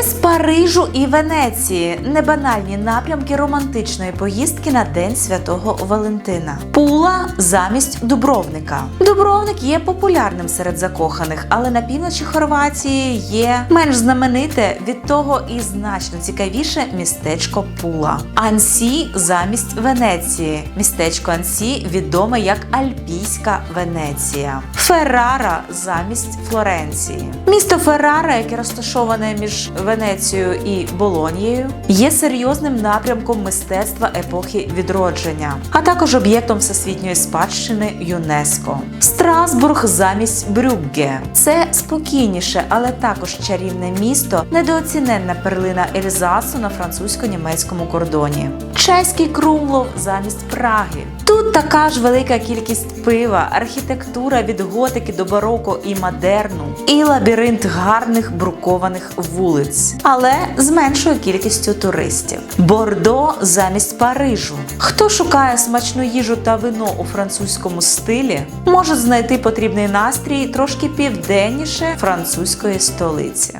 Без Парижу і Венеції небанальні напрямки романтичної поїздки на День Святого Валентина. Пула замість Дубровника. Дубровник є популярним серед закоханих, але на півночі Хорватії є менш знамените від того і значно цікавіше містечко Пула. Ансі замість Венеції. Містечко Ансі відоме як Альпійська Венеція. Феррара замість Флоренції. Місто Феррара, яке розташоване між Венецією і Болонією, є серйозним напрямком мистецтва епохи відродження, а також об'єктом всесвітньої спадщини ЮНЕСКО. Страсбург замість Брюгге. Це спокійніше, але також чарівне місто, недооціненна перлина Ельзасу на французько-німецькому кордоні. Чеський Крумлов замість Праги. Тут така ж велика кількість пива, архітектура від готики до бароко і модерну, і лабіринт гарних брукованих вулиць, але з меншою кількістю туристів. Бордо замість Парижу. Хто шукає смачну їжу та вино у французькому стилі, може знайти потрібний настрій трошки південніше французької столиці.